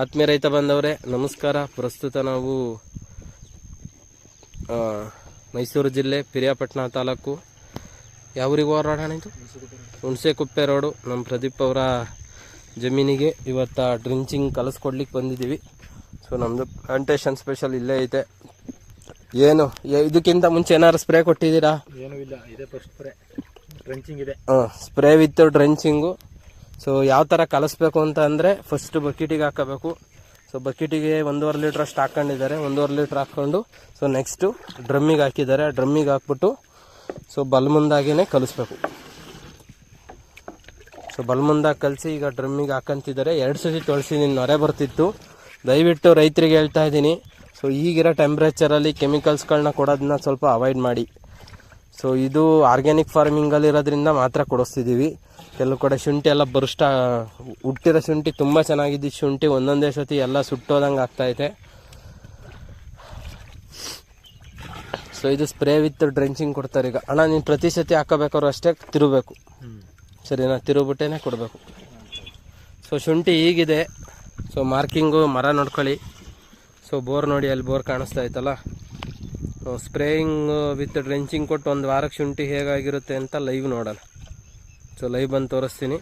ಆತ್ಮೀಯ ರೈತ ಬಂದವರೇ ನಮಸ್ಕಾರ. ಪ್ರಸ್ತುತ ನಾವು ಮೈಸೂರು ಜಿಲ್ಲೆ ಪಿರಿಯಾಪಟ್ಟಣ ತಾಲೂಕು. ಯಾವೂರಿಗೆ ಹೋರಾಡೋಣ ಇದು? ಹುಣಸೆಕುಪ್ಪೆ ರೋಡು ನಮ್ಮ ಪ್ರದೀಪ್ ಅವರ ಜಮೀನಿಗೆ ಇವತ್ತು ಡ್ರಿಂಚಿಂಗ್ ಕಲಿಸ್ಕೊಡ್ಲಿಕ್ಕೆ ಬಂದಿದ್ದೀವಿ. ಸೊ ನಮ್ಮದು ಪ್ಲಾಂಟೇಶನ್ ಸ್ಪೆಷಲ್ ಇಲ್ಲೇ ಐತೆ. ಏನು ಇದಕ್ಕಿಂತ ಮುಂಚೆ ಏನಾದ್ರು ಸ್ಪ್ರೇ ಕೊಟ್ಟಿದ್ದೀರಾ? ಏನೂ ಇಲ್ಲ ಇದೆ ಫಸ್ಟ್ ಸ್ಪ್ರೇ ಡ್ರಿಂಚಿಂಗ್ ಇದೆ. ಸ್ಪ್ರೇ ವಿತ್ ಡ್ರೆಂಚಿಂಗು ಸೊ ಯಾವ ಥರ ಕಲಿಸ್ಬೇಕು ಅಂತ ಅಂದರೆ ಫಸ್ಟ್ ಬಕೆಟಿಗೆ ಹಾಕಬೇಕು. ಸೊ ಬಕೆಟಿಗೆ ಒಂದೂವರೆ ಲೀಟ್ರ್ ಅಷ್ಟು ಹಾಕೊಂಡಿದ್ದಾರೆ. ಒಂದೂವರೆ ಲೀಟ್ರ್ ಹಾಕ್ಕೊಂಡು ಸೊ ನೆಕ್ಸ್ಟು ಡ್ರಮ್ಮಿಗೆ ಹಾಕಿದ್ದಾರೆ. ಡ್ರಮ್ಮಿಗೆ ಹಾಕ್ಬಿಟ್ಟು ಸೊ ಬಲ್ ಮುಂದಾಗೇ ಕಲಿಸ್ಬೇಕು. ಸೊ ಬಲ್ ಮುಂದಾಗಿ ಕಲಿಸಿ ಈಗ ಡ್ರಮ್ಮಿಗೆ ಹಾಕಂತಿದ್ದಾರೆ. ಎರಡು ಸತಿ ತೊಳಸಿದ್ದೀನಿ ನೊರೆ ಬರ್ತಿತ್ತು. ದಯವಿಟ್ಟು ರೈತರಿಗೆ ಹೇಳ್ತಾ ಇದ್ದೀನಿ. ಸೊ ಈಗಿರೋ ಟೆಂಪ್ರೇಚರಲ್ಲಿ ಕೆಮಿಕಲ್ಸ್ಗಳನ್ನ ಕೊಡೋದನ್ನ ಸ್ವಲ್ಪ ಅವಾಯ್ಡ್ ಮಾಡಿ. ಸೊ ಇದು ಆರ್ಗ್ಯಾನಿಕ್ ಫಾರ್ಮಿಂಗಲ್ಲಿ ಇರೋದ್ರಿಂದ ಮಾತ್ರ ಕೊಡಿಸ್ತಿದ್ದೀವಿ ಕೆಲವು ಕಡೆ ಶುಂಠಿ ಎಲ್ಲ ಬರುಷ್ಟ ಹುಟ್ಟಿರೋ ಶುಂಠಿ ತುಂಬ ಚೆನ್ನಾಗಿದ್ದು ಶುಂಠಿ ಒಂದೊಂದೇ ಸತಿ ಎಲ್ಲ ಸುಟ್ಟೋದಂಗೆ ಆಗ್ತೈತೆ ಸೊ ಇದು ಸ್ಪ್ರೇ ವಿತ್ ಡ್ರೆಂಚಿಂಗ್ ಕೊಡ್ತಾರೆ ಈಗ. ಅಣ್ಣ, ನೀನು ಪ್ರತಿ ಸತಿ ಹಾಕೋಬೇಕಾದ್ರು ಅಷ್ಟೇ ತಿರುಬೇಕು ಸರಿನಾ? ತಿರುಗ್ಬಿಟ್ಟೇನೆ ಕೊಡಬೇಕು. ಸೊ ಶುಂಠಿ ಹೀಗಿದೆ ಸೊ ಮಾರ್ಕಿಂಗು ಮರ ನೋಡ್ಕೊಳ್ಳಿ. ಸೊ ಬೋರ್ ನೋಡಿ ಅಲ್ಲಿ ಬೋರ್ ಕಾಣಿಸ್ತಾ ಐತಲ್ಲ? ಸ್ಪ್ರೇಯಿಂಗ್ ವಿತ್ ಡ್ರೆಂಚಿಂಗ್ ಕೊಟ್ಟು ಒಂದು ವಾರಕ್ಕೆ ಶುಂಠಿ ಹೇಗಾಗಿರುತ್ತೆ ಅಂತ ಲೈವ್ ನೋಡೋಣ. ಸೊ ಲೈವ್ ಬಂದು ತೋರಿಸ್ತೀನಿ.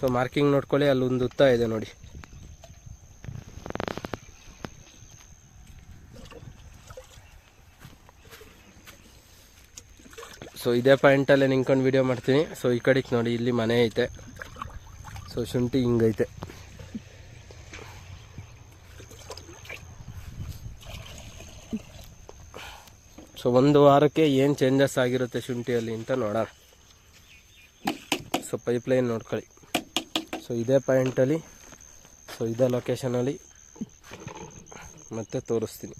ಸೊ ಮಾರ್ಕಿಂಗ್ ನೋಡ್ಕೊಳ್ಳಿ, ಅಲ್ಲಿ ಒಂದು ಉತ್ತ ಇದೆ ನೋಡಿ. ಸೊ ಇದೇ ಪಾಯಿಂಟಲ್ಲೇ ನಿಂತ್ಕೊಂಡು ವೀಡಿಯೋ ಮಾಡ್ತೀನಿ. ಸೊ ಈ ಕಡೆಗೆ ನೋಡಿ, ಇಲ್ಲಿ ಮನೆ ಐತೆ. ಸೊ ಶುಂಠಿ ಹಿಂಗೈತೆ. ಸೊ ಒಂದು ವಾರಕ್ಕೆ ಏನು ಚೇಂಜಸ್ ಆಗಿರುತ್ತೆ ಶುಂಠಿಯಲ್ಲಿ ಅಂತ ನೋಡೋಣ. ಸೊ ಪೈಪ್ಲೈನ್ ನೋಡ್ಕೊಳ್ಳಿ. ಸೊ ಇದೇ ಪಾಯಿಂಟಲ್ಲಿ ಸೊ ಇದೇ ಲೊಕೇಶನಲ್ಲಿ ಮತ್ತೆ ತೋರಿಸ್ತೀನಿ.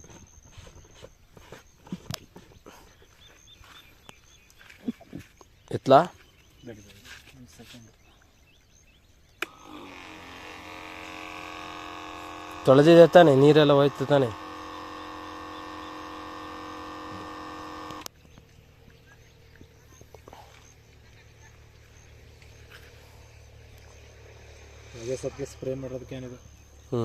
ಎತ್ಲಾ? ತೊಳೆದಿದೆ ತಾನೆ, ನೀರೆಲ್ಲ ಹೋಯ್ತು ತಾನೆ? ಅದೇ ಸದ್ಯ ಸ್ಪ್ರೇ ಮಾಡೋದಕ್ಕೆ ಏನಿದೆ? ಹ್ಞೂ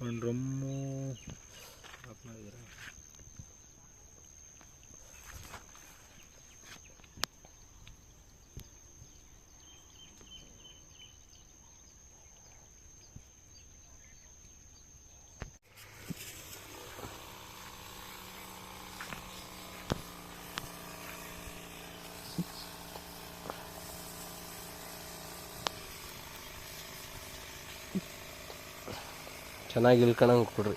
ಒಂದು ಡ್ರಮ್ಮು ಚೆನ್ನಾಗಿ ಇಳ್ಕೊಳಂಗೆ ಕೊಡ್ರಿ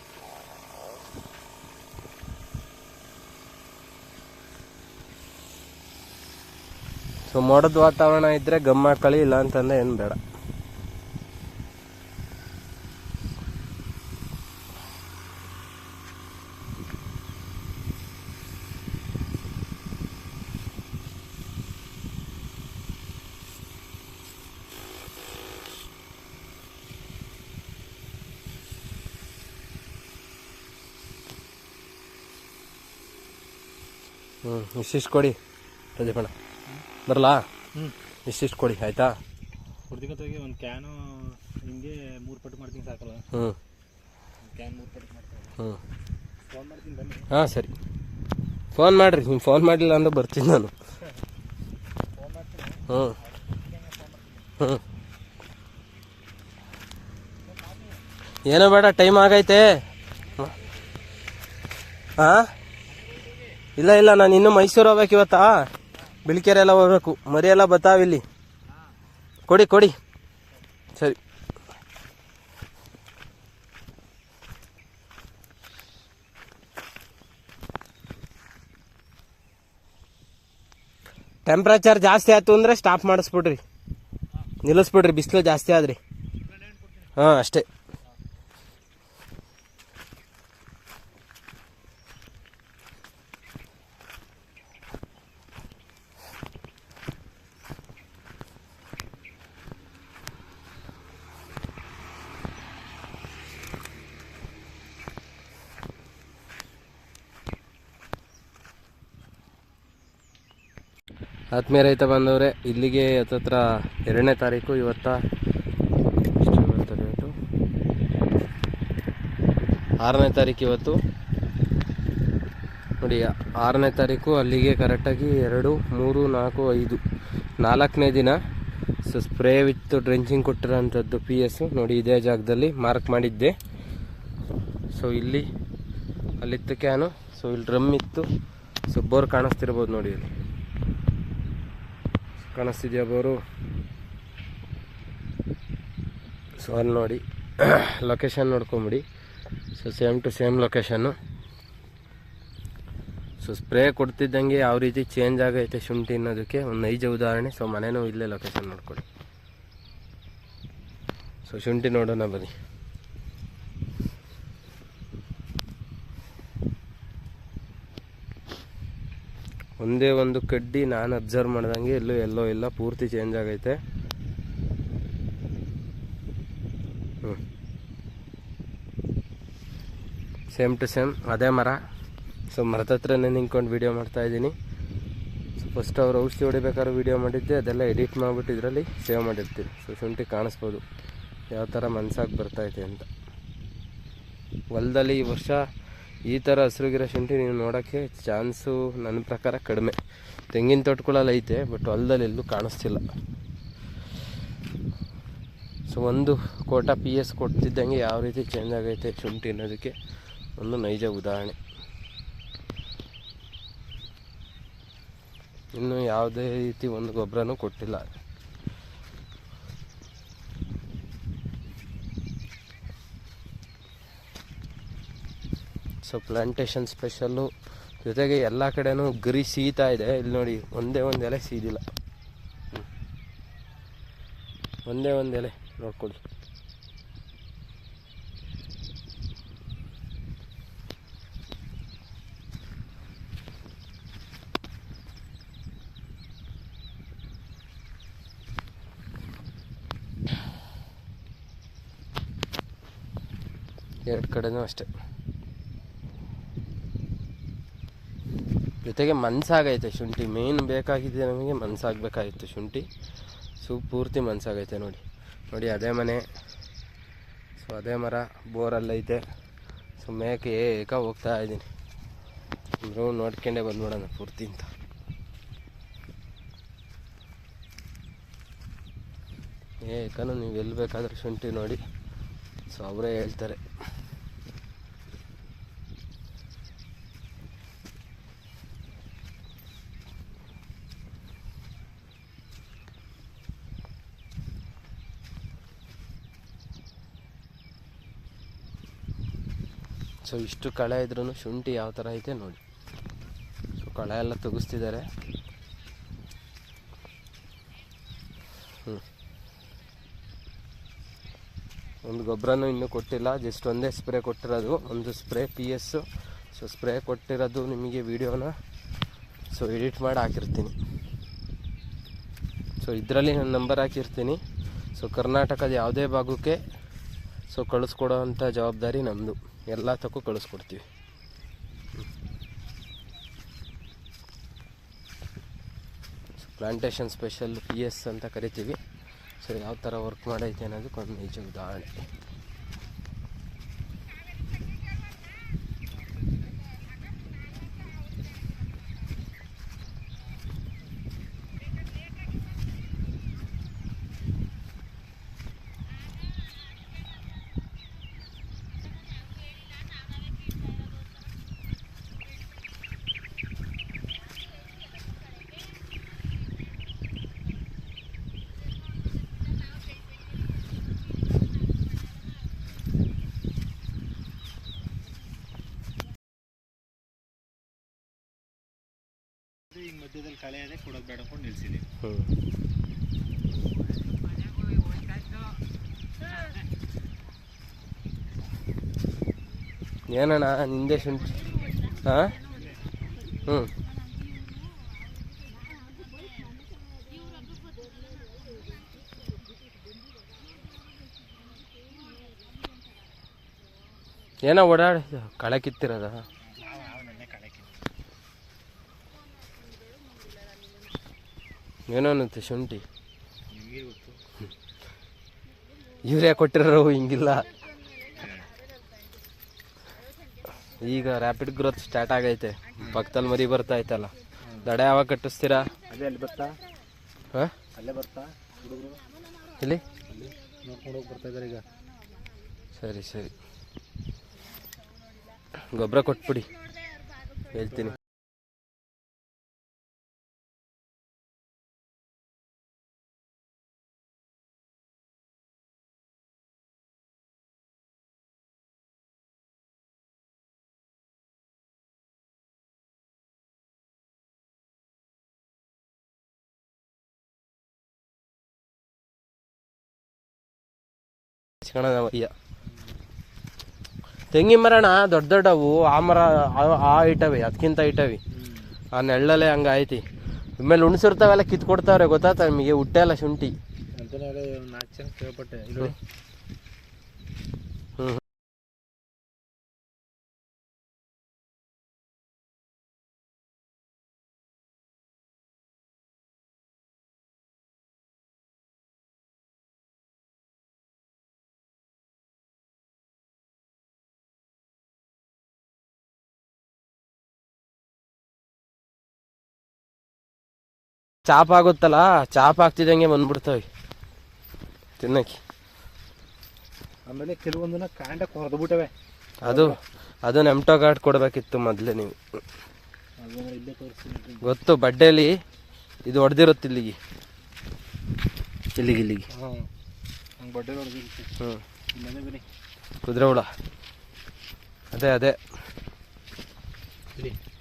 ಸೊ ಮೋಡದ ವಾತಾವರಣ ಇದ್ರೆ ಗಮ್ಮ ಹಾಕೊಳ್ಳಿ ಇಲ್ಲ ಅಂತಂದ್ರೆ ಏನು ಬೇಡ. ಹ್ಞೂ ಇಷ್ಟಿಷ್ಟು ಕೊಡಿ ಪ್ರದೀಪಣ್ಣ ಬರಲಾ? ಹ್ಞೂ ಇಷ್ಟಿಷ್ಟು ಕೊಡಿ ಆಯಿತಾ? ಕುಡ್ದಿಕತ್ತಾಗಿ ಒಂದು ಕ್ಯಾನು ಹಿಂಗೆ ಮೂರು ಪಟ್ಟು ಮಾಡ್ತೀನಿ ಸಾಕಲ್ಲ. ಹ್ಞೂ ಕ್ಯಾನ್ ಮೂರು ಪಟ್ಟು ಮಾಡ್ತೀನಿ. ಹ್ಞೂ ಫೋನ್ ಮಾಡ್ತೀನಿ ಬನ್ನಿ. ಹಾಂ ಸರಿ. ಫೋನ್ ಮಾಡಿರಿ ನೀವು ಫೋನ್ ಮಾಡಲಿಲ್ಲ ಅಂದ್ರೆ ಬರ್ತೀನಿ ನಾನು. ಹ್ಞೂ ಹ್ಞೂ ಏನೋ ಬೇಡ ಟೈಮ್ ಆಗೈತೆ. ಹಾಂ ಇಲ್ಲ ಇಲ್ಲ, ನಾನು ಇನ್ನೂ ಮೈಸೂರು ಹೋಗ್ಬೇಕು ಇವತ್ತಾ? ಬಿಳಿಕೆರೆ ಎಲ್ಲ ಹೋಗ್ಬೇಕು. ಮರಿ ಎಲ್ಲ ಬತ್ತಾವಿಲ್ಲಿ ಕೊಡಿ ಕೊಡಿ. ಸರಿ. ಟೆಂಪ್ರೇಚರ್ ಜಾಸ್ತಿ ಆಯ್ತು ಅಂದರೆ ಸ್ಟಾಪ್ ಮಾಡಿಸ್ಬಿಡ್ರಿ. ನಿಲ್ಲಿಸ್ಬಿಡ್ರಿ, ಬಿಸಿಲು ಜಾಸ್ತಿ ಆದ್ರಿ. ಹಾಂ, ಅಷ್ಟೇ. ಆತ್ಮೀಯ ರೈತ ಬಂದವರೇ ಇಲ್ಲಿಗೆ ಹತ್ತತ್ರ ಎರಡನೇ ತಾರೀಕು, ಇವತ್ತ ಇವತ್ತು ಆರನೇ ತಾರೀಕು ಇವತ್ತು. ನೋಡಿ, ಆರನೇ ತಾರೀಕು, ಅಲ್ಲಿಗೆ ಕರೆಕ್ಟಾಗಿ ಎರಡು, ಮೂರು, ನಾಲ್ಕು, ಐದು, ನಾಲ್ಕನೇ ದಿನ. ಸೊ ಸ್ಪ್ರೇ ವಿತ್ ಡ್ರೆಂಚಿಂಗ್ ಕೊಟ್ಟಿರೋಂಥದ್ದು ಪಿ ಎಸ್ ನೋಡಿ, ಇದೇ ಜಾಗದಲ್ಲಿ ಮಾರ್ಕ್ ಮಾಡಿದ್ದೆ. ಸೊ ಇಲ್ಲಿ ಅಲ್ಲಿತ್ತು ಕ್ಯಾನು ಸೊ ಇಲ್ಲಿ ಡ್ರಮ್ ಇತ್ತು. ಸೊ ಬೋರ್ ಕಾಣಿಸ್ತಿರ್ಬೋದು ನೋಡಿ ಇಲ್ಲಿ. ಕಾಣಿಸ್ತಿದ್ಯಾ ಬೋರು? ಸೊ ಅಲ್ಲಿ ನೋಡಿ. Location ನೋಡ್ಕೊಂಬಿಡಿ. So same to same location so spray ಕೊಡ್ತಿದ್ದಂಗೆ ಯಾವ ರೀತಿ ಚೇಂಜ್ ಆಗೈತೆ ಶುಂಠಿ ಅನ್ನೋದಕ್ಕೆ ಒಂದು ನೈಜ ಉದಾಹರಣೆ. ಸೊ ಮನೇನೂ ಇಲ್ಲೇ ಲೊಕೇಶನ್ ನೋಡ್ಕೊಳ್ಳಿ. ಸೊ ಶುಂಠಿ ನೋಡೋಣ ಬನ್ನಿ. ಒಂದೇ ಒಂದು ಕಡ್ಡಿ ನಾನು ಅಬ್ಸರ್ವ್ ಮಾಡ್ದಂಗೆ ಎಲ್ಲೂ ಎಲ್ಲೋ ಇಲ್ಲ ಪೂರ್ತಿ ಚೇಂಜ್ ಆಗೈತೆ. ಹ್ಞೂ ಸೇಮ್ ಟು ಸೇಮ್ ಅದೇ ಮರ. ಸೊ ಮರದ ಹತ್ರನೇ ನಿಂತ್ಕೊಂಡು ವೀಡಿಯೋ ಮಾಡ್ತಾ ಇದ್ದೀನಿ. ಸೊ ಫಸ್ಟ್ ಅವ್ರು ಔಷಧಿ ಹೊಡಿಬೇಕಾದ್ರೆ ವೀಡಿಯೋ ಮಾಡಿದ್ದೆ, ಅದೆಲ್ಲ ಎಡಿಟ್ ಮಾಡಿಬಿಟ್ಟು ಇದರಲ್ಲಿ ಸೇವ್ ಮಾಡಿರ್ತೀನಿ. ಸೊ ಶುಂಠಿ ಕಾಣಿಸ್ಬೋದು. ಯಾವ ಥರ ಮನ್ಸಾಗಿ ಬರ್ತೈತೆ ಅಂತ. ಹೊಲದಲ್ಲಿ ಈ ವರ್ಷ ಈ ಥರ ಹಸಿರುಗಿರೋ ಶುಂಠಿ ನೀವು ನೋಡೋಕ್ಕೆ ಚಾನ್ಸು ನನ್ನ ಪ್ರಕಾರ ಕಡಿಮೆ. ತೆಂಗಿನ ತೋಟಗಳಲ್ಲಿ ಐತೆ, ಬಟ್ ಹೊಲದಲ್ಲಿ ಎಲ್ಲೂ ಕಾಣಿಸ್ತಿಲ್ಲ. ಸೊ ಒಂದು ಕೋಟ ಪಿ ಎಸ್ ಕೊಡ್ತಿದ್ದಂಗೆ ಯಾವ ರೀತಿ ಚೇಂಜ್ ಆಗೈತೆ ಶುಂಠಿ ಅನ್ನೋದಕ್ಕೆ ಒಂದು ನೈಜ ಉದಾಹರಣೆ. ಇನ್ನು ಯಾವುದೇ ರೀತಿ ಒಂದು ಗೊಬ್ಬರನೂ ಕೊಟ್ಟಿಲ್ಲ. ಸೊ ಪ್ಲಾಂಟೇಶನ್ ಸ್ಪೆಷಲ್ಲು ಜೊತೆಗೆ ಎಲ್ಲ ಕಡೆನೂ ಗರಿ ಸೀತಾ ಇದೆ. ಇಲ್ಲಿ ನೋಡಿ, ಒಂದೇ ಒಂದು ಎಲೆ ಸೀದಿಲ್ಲ. ಒಂದೇ ಒಂದು ಎಲೆ, ನೋಡ್ಕೊಳ್ಳಿ. ಎರಡು ಕಡೆನೂ ಅಷ್ಟೇ. ಜೊತೆಗೆ ಮನ್ಸಾಗೈತೆ ಶುಂಠಿ. ಮೇನ್ ಬೇಕಾಗಿದೆ ನಮಗೆ ಮನ್ಸಾಗಬೇಕಾಗಿತ್ತು ಶುಂಠಿ. ಸೊ, ಪೂರ್ತಿ ಮನ್ಸಾಗೈತೆ ನೋಡಿ. ನೋಡಿ, ಅದೇ ಮನೆ. ಸೊ ಅದೇ ಮರ, ಬೋರಲ್ಲೈತೆ. ಸೊ ಮೇಕೆ ಏಕ ಹೋಗ್ತಾ ಇದ್ದೀನಿ. ನೋಡ್ಕೊಂಡೇ ಬಂದು ನೋಡೋಣ ಪೂರ್ತಿ ಅಂತ. ಏಕನೂ ನೀವು ಎಲ್ಲಿ ಬೇಕಾದ್ರೆ ಶುಂಠಿ ನೋಡಿ. ಸೊ ಅವರೇ ಹೇಳ್ತಾರೆ. ಸೊ ಇಷ್ಟು ಕಳೆ ಇದ್ರೂ ಶುಂಠಿ ಯಾವ ಥರ ಐತೆ ನೋಡಿ. ಸೊ ಕಳೆ ಎಲ್ಲ ತೆಗಿಸ್ತಿದ್ದಾರೆ. ಹ್ಞೂ ಒಂದು ಗೊಬ್ಬರನೂ ಇನ್ನೂ ಕೊಟ್ಟಿಲ್ಲ ಜಸ್ಟ್ ಒಂದೇ ಸ್ಪ್ರೇ ಕೊಟ್ಟಿರೋದು, ಒಂದು spray P S so spray ಕೊಟ್ಟಿರೋದು ನಿಮಗೆ ವಿಡಿಯೋನ, ಸೊ ಎಡಿಟ್ ಮಾಡಿ ಹಾಕಿರ್ತೀನಿ. ಸೊ ಇದರಲ್ಲಿ ನಾನು ನಂಬರ್ ಹಾಕಿರ್ತೀನಿ. ಸೊ ಕರ್ನಾಟಕದ ಯಾವುದೇ ಭಾಗಕ್ಕೆ, ಸೊ ಕಳಿಸ್ಕೊಡೋ ಅಂಥ ಜವಾಬ್ದಾರಿ ನಮ್ಮದು ಎಲ್ಲ ತಕ್ಕೂ ಕಳಿಸ್ಕೊಡ್ತೀವಿ. ಪ್ಲಾಂಟೇಶನ್ ಸ್ಪೆಷಲ್ ಪಿ ಎಸ್ ಅಂತ ಕರಿತೀವಿ. ಸೊ ಯಾವ ಥರ ವರ್ಕ್ ಮಾಡೈತೆ ಅನ್ನೋದಕ್ಕೆ ಒಂದು ನಿಜ ಉದಾಹರಣೆ. ಇದೆ ಕೊಡೋದು ಬೇಡ ಅನ್ಕೊಂಡು ನಿಲ್ಸಿದ್ದೀವಿ ಏನಣ್ಣ ನಿಂದೆ ಶುಂಠಿ ಹಾಂ ಹ್ಞೂ ಏನೋ ಓಡಾಡಿ ಕಳೆ ಕಿತ್ತಿರೋದ? ನಾವು ನಾವು ನೆನ್ನೆ ಕಳೆ ಕಿತ್ತು ಏನೋ ಅನ್ನುತ್ತೆ ಶುಂಠಿ. ಯೂರಿಯಾ ಕೊಟ್ಟಿರೋ ಹಿಂಗಿಲ್ಲ. ಈಗ ರ್ಯಾಪಿಡ್ ಗ್ರೋತ್ ಸ್ಟಾರ್ಟ್ ಆಗೈತೆ. ಪಕ್ಕದಲ್ಲಿ ಮರಿ ಬರ್ತಾ ಐತಲ್ಲ. ದಡ ಯಾವಾಗ ಕಟ್ಟಿಸ್ತೀರಾ? ಇಲ್ಲಿ ಈಗ. ಸರಿ ಸರಿ. ಗೊಬ್ಬರ ಕೊಟ್ಬಿಡಿ. ಹೇಳ್ತೀನಿ. ಅಯ್ಯ ತೆಂಗಿನ ಮರಣ ದೊಡ್ಡ ದೊಡ್ಡವು ಆ ಮರ ಆ- ಇಟ್ಟವೆ ಅದಕ್ಕಿಂತ ಇಟ್ಟವಿ. ಆ ನೆಳ್ಳಲೆ ಹಂಗೆ ಐತಿ ಆಮೇಲೆ ಉಣ್ಸಿರ್ತಾವೆಲ್ಲ ಕಿತ್ಕೊಡ್ತಾವ್ರೆ ಗೊತ್ತಾತ ನಿಮಗೆ? ಹುಟ್ಟೆಲ್ಲ ಶುಂಠಿ. ನಾಲ್ಕು ಜನ ಕೇಳ್ಪಟ್ಟೆ. ಚಾಪ್ ಆಗುತ್ತಲ್ಲ ಚಾಪ್ ಆಗ್ತಿದ್ದಂಗೆ ಬಂದ್ಬಿಡ್ತವೆ ತಿನ್ನಕ್ಕೆ. ಆಮೇಲೆ ಕೆಲವೊಂದನ್ನ ಕಾಂಡ ಕೊರೆದು ಬಿಟ್ಟವೆ. ಅದು ಅದು ನೆಮ್ಟೋ ಗಾರ್ಡ್ ಕೊಡಬೇಕಿತ್ತು ಮೊದಲೇ ನೀವು. ಗೊತ್ತು ಬಡ್ಡೆಲಿ ಇದು ಹೊಡೆದಿರುತ್ತೆ ಇಲ್ಲಿಗೆ. ಇಲ್ಲಿಗೆ ಇಲ್ಲಿಗೆ. ಹ್ಞೂ ಕುದುರೆ ಹುಳ. ಅದೇ ಅದೇ.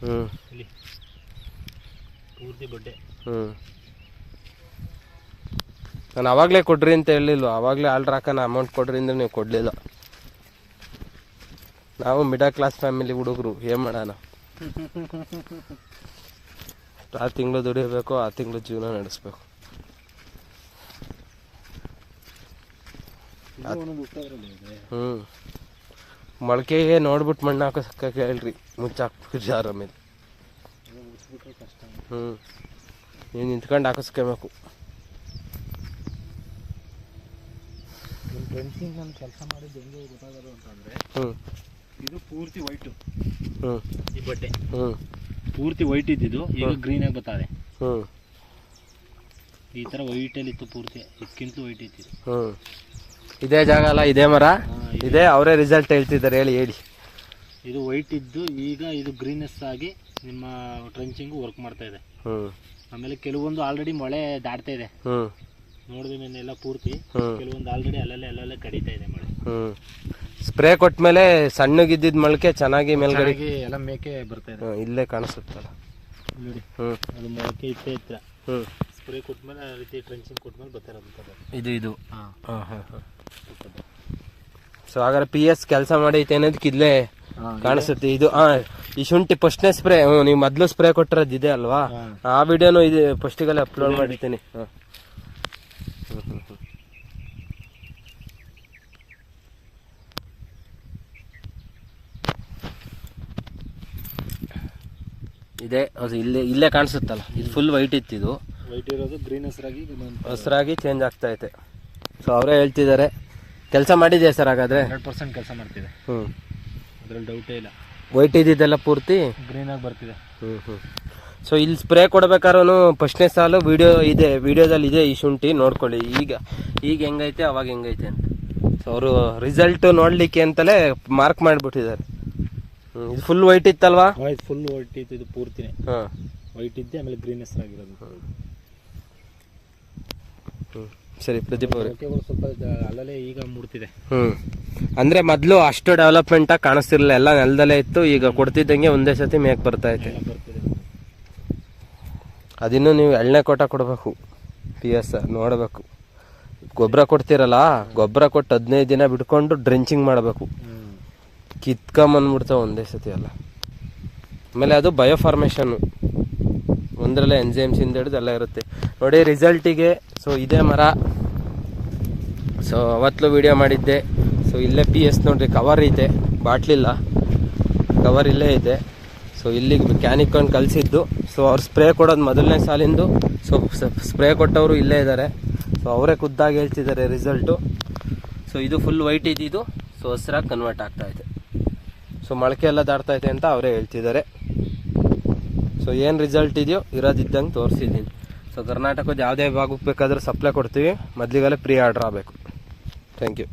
ಹ್ಞೂ ಬಡ್ಡೆ. ಹ್ಞೂ ನಾನು ಆವಾಗಲೇ ಕೊಡ್ರಿ ಅಂತ ಹೇಳಿಲ್ವ? ಅವಾಗಲೇ ಆಲ್ಡ್ರ್ ಹಾಕೋಣ ಅಮೌಂಟ್ ಕೊಡ್ರಿ ಅಂದ್ರೆ ನೀವು ಕೊಡಲಿಲ್ಲ. ನಾವು ಮಿಡಲ್ ಕ್ಲಾಸ್ ಫ್ಯಾಮಿಲಿ ಹುಡುಗರು, ಏನು ಮಾಡೋಣ? ಆ ತಿಂಗಳು ದುಡಿಬೇಕು, ಆ ತಿಂಗಳು ಜೀವನ ನಡೆಸ್ಬೇಕು. ಹ್ಞೂ ಮೊಳಕೆಗೆ ನೋಡ್ಬಿಟ್ಟು ಮಣ್ಣು ಹಾಕೋ ಸಕ್ಕ ಹೇಳ್ರಿ ಮುಚ್ಚಾಕ್ಬಿಟ್ಟು ಮೇಲೆ. ಹ್ಞೂ ನೀವು ನಿಂತ್ಕೊಂಡು ಹಾಕಿಸ್ಕೋಬೇಕು. ನಿಮ್ಮ ಫ್ರೆಂಡ್ಸಿಗೆ ನಾನು ಕೆಲಸ ಮಾಡಿದ್ದು ಹೆಂಗೆ ಗೊತ್ತಾಗೋದು ಅಂತಂದರೆ ಹ್ಞೂ ಇದು ಪೂರ್ತಿ ವೈಟು ಹ್ಞೂ ಈ ಬಟ್ಟೆ. ಹ್ಞೂ ಪೂರ್ತಿ ವೈಟ್ ಇದ್ದಿದ್ದು ಈಗ ಗ್ರೀನ್ ಆಗಿ ಬರ್ತದೆ. ಹ್ಞೂ ಈ ಥರ ಅಲ್ಲಿ ಇತ್ತು ಪೂರ್ತಿ ಇದಕ್ಕಿಂತಲೂ ವೈಟ್ ಇತ್ತು ಹ್ಞೂ ಇದೇ ಜಾಗ ಅಲ್ಲ ಇದೇ ಮರ. ಇದೇ. ಅವರೇ ರಿಸಲ್ಟ್ ಹೇಳ್ತಿದ್ದಾರೆ ಹೇಳಿ ಹೇಳಿ. ಇದು ವೈಟ್ ಇದ್ದು ಈಗ ಇದು ಗ್ರೀನೆಸ್ ಆಗಿ ನಿಮ್ಮ ಟ್ರೆಂಚಿಂಗ್ ವರ್ಕ್ ಮಾಡ್ತಾ ಇದೆ. ಆಮೇಲೆ ಕೆಲವೊಂದು ಆಲ್ರೆಡಿ ಮಳೆ ದಾಟ್ತಾ ಇದೆ. ನೋಡಿದ್ವಿ ನೋಡಿದ ನೆನ್ನೆಲ್ಲ ಪೂರ್ತಿ ಕೆಲವೊಂದು ಆಲ್ರೆಡಿ ಅಲ್ಲಲ್ಲೇ ಅಲ್ಲಲ್ಲೇ ಕಡಿತಾ ಇದೆ ಮಳೆ. ಸ್ಪ್ರೇ ಕೊಟ್ಮೇಲೆ ಸಣ್ಣಗಿದ್ದಿದ್ದ ಮೊಳಕೆ ಚೆನ್ನಾಗಿ ಮೇಲ್ಗಡೆ ಎಲ್ಲ ಮೇಕೆ ಬರ್ತಾ ಇದೆ. ಇಲ್ಲೇ ಕಾಣಿಸುತ್ತಲ್ಲ. ನೋಡಿ ಅದು ಮೊಳಕೆ ಇತ್ತೇ ಇತ್ತ. ಸ್ಪ್ರೇ ಕೊಟ್ಟಮೇಲೆ ಆ ರೀತಿ ಟ್ರಂಚಿಂಗ್ ಕೊಟ್ಮೇಲೆ ಬರ್ತಾ ಇರೋದು ಇದು ಇದು. ಹಾಂ. ಹಾಂ ಹಾಂ ಹಾಂ ಸೊ ಹಾಗಾದ್ರೆ ಪಿ ಎಸ್ ಕೆಲಸ ಮಾಡೈತೆ ಅನ್ನೋದಕ್ಕೆ ಇಲ್ಲೇ ಕಾಣಿಸುತ್ತೆ. ಇದು ಹಾ ಈ ಶುಂಠಿ ಫಸ್ಟ್ನೇ ಸ್ಪ್ರೇ ನೀವು ಮೊದಲು ಸ್ಪ್ರೇ ಕೊಟ್ಟಿರೋದು ಇದೆ ಅಲ್ವಾ. ಆ ವಿಡಿಯೋನು ಇದು ಫಸ್ಟಿಗೆಲ್ಲ ಅಪ್ಲೋಡ್ ಮಾಡಿರ್ತೀನಿ. ಹಾಂ. ಇದೆ ಅದು ಇಲ್ಲೇ ಇಲ್ಲೇ ಕಾಣಿಸುತ್ತಲ್ಲ. ಇದು ಫುಲ್ ವೈಟ್ ಇತ್ತು ಇದು. ವೈಟ್ ಇರೋದು ಗ್ರೀನ್ ಹೆಸರಾಗಿ ಹಸ್ರಾಗಿ ಚೇಂಜ್ ಆಗ್ತಾ ಐತೆ ಸೊ ಅವರೇ ಹೇಳ್ತಿದ್ದಾರೆ. ಕೆಲಸ ಮಾಡಿದ್ಯಾ ಸರ್ ಹಾಗಾದ್ರೆ? ಹಂಡ್ರೆಡ್ ಪರ್ಸೆಂಟ್ ಕೆಲಸ ಮಾಡ್ತಿದೆ. ಹ್ಞೂ ಅದ್ರಲ್ಲಿ ಡೌಟೇ ಇಲ್ಲ. ವೈಟ್ ಇದ್ದಿದ್ದೆಲ್ಲ ಪೂರ್ತಿ? ಗ್ರೀನ್ ಆಗಿ ಬರ್ತಿದೆ. ಹ್ಞೂ ಹ್ಞೂ ಸೊ ಇಲ್ಲಿ ಸ್ಪ್ರೇ ಕೊಡ್ಬೇಕಾದ್ರೂ ಫಸ್ಟ್ನೇ ಸಾಲು ವಿಡಿಯೋ ಇದೆ ವಿಡಿಯೋದಲ್ಲಿ ಇದೆ ಈ ಶುಂಠಿ ನೋಡ್ಕೊಳ್ಳಿ. ಈಗ ಈಗ ಹೆಂಗೈತೆ ಅವಾಗ ಹೆಂಗೈತೆ ಅಂತ. ಸೊ ಅವರು ರಿಸಲ್ಟ್ ನೋಡಲಿಕ್ಕೆ ಅಂತಲೇ ಮಾರ್ಕ್ ಮಾಡಿಬಿಟ್ಟಿದ್ದಾರೆ. ಹ್ಞೂ ಇದು ಫುಲ್ ವೈಟ್ ಇತ್ತಲ್ವಾ? ಫುಲ್ ವೈಟ್ ಇತ್ತು ಇದು ಪೂರ್ತಿನೇ. ಹಾಂ. ವೈಟ್ ಇದ್ದೆ ಆಮೇಲೆ ಗ್ರೀನ್ ಹೆಸರಾಗಿರೋದು. ಹ್ಞೂ ಸರಿ ಪ್ರದೀಪ್ ಅವರೇ. ಮೊಳಕೆಗಳು ಸ್ವಲ್ಪ ದ- ಅಲ್ಲಲ್ಲೇ ಈಗ ಮೂಡ್ತಿದೆ. ಹ್ಮ್. ಅಂದ್ರೆ ಮೊದಲು ಅಷ್ಟು ಡೆವಲಪ್ಮೆಂಟಾಗಿ ಕಾಣಿಸ್ತಿರ್ಲಿಲ್ಲ ಎಲ್ಲ ನೆಲದಲ್ಲೇ ಇತ್ತು ಈಗ ಕೊಡ್ತಿದ್ದಂಗೆ ಒಂದೇ ಸತಿ ಮೇಕ್ ಬರ್ತಾ ಐತೆ ಎಲ್ಲ ಬರ್ತಿದೆ ಅದಿನ್ನೂ ನೀವು ಎಳ್ಳೆ ಕೋಟ ಕೊಡಬೇಕು ಪಿ ಎಸ್ ನೋಡಬೇಕು. ಗೊಬ್ಬರ ಕೊಡ್ತೀರಲ್ಲ ಗೊಬ್ಬರ ಕೊಟ್ಟು ಹದಿನೈದು ದಿನ ಬಿಟ್ಕೊಂಡು ಡ್ರೆಂಚಿಂಗ್ ಮಾಡಬೇಕು. ಹ್ಮ್. ಕಿತ್ಕೊಂಬಂದ್ಬಿಡ್ತಾವೆ ಒಂದೇ ಸತಿ ಅಲ್ಲ ಆಮೇಲೆ ಅದು ಬಯೋಫಾರ್ಮೇಷನ್ನು ಒಂದರಲ್ಲೇ ಎನ್ಜೈಮ್ಸ್ ಇಂದ ಹಿಡಿದು ಎಲ್ಲ ಇರುತ್ತೆ. ನೋಡಿ ರಿಸಲ್ಟಿಗೆ ಸೊ ಇದೇ ಮರ. ಸೊ ಅವತ್ತು ವೀಡಿಯೋ ಮಾಡಿದ್ದೆ. ಸೊ ಇಲ್ಲೇ ಪಿ ಎಸ್ ನೋಡಿರಿ ಕವರ್ ಐತೆ ಬಾಟ್ಲಿಲ್ಲ. ಕವರ್ ಇಲ್ಲೇ ಇದೆ. ಸೊ ಇಲ್ಲಿಗೆ ಮೆಕ್ಯಾನಿಕ್ ಒಂದು ಕಲಿಸಿದ್ದು. ಸೊ ಅವ್ರು ಸ್ಪ್ರೇ ಕೊಡೋದು ಮೊದಲನೇ ಸಾಲಿಂದು. ಸೊ ಸ್ಪ್ರೇ ಕೊಟ್ಟವರು ಇಲ್ಲೇ ಇದ್ದಾರೆ ಸೊ ಅವರೇ ಖುದ್ದಾಗಿ ಹೇಳ್ತಿದ್ದಾರೆ ರಿಸಲ್ಟು ಸೊ ಇದು ಫುಲ್ ವೈಟ್ ಇದ್ದಿದ್ದು. ಸೊ ಹಸಿರಾಗಿ ಕನ್ವರ್ಟ್ ಆಗ್ತಾ ಇದೆ. ಸೊ ಮೊಳಕೆ ಎಲ್ಲ ದಾಟ್ತಾ ಇದೆ ಅಂತ ಅವರೇ ಹೇಳ್ತಿದ್ದಾರೆ. ಸೊ ಏನು ರಿಸಲ್ಟ್ ಇದೆಯೋ ಇರೋದಿದ್ದಂಗೆ ತೋರಿಸಿದ್ದೀನಿ. ಸೊ ಕರ್ನಾಟಕದ ಯಾವುದೇ ಭಾಗಕ್ಕೆ ಬೇಕಾದರೂ ಸಪ್ಲೈ ಕೊಡ್ತೀವಿ. ಮೊದಲಿಗೆಲ್ಲ ಪ್ರೀ ಆರ್ಡ್ರ್ ಆಗಬೇಕು. Thank you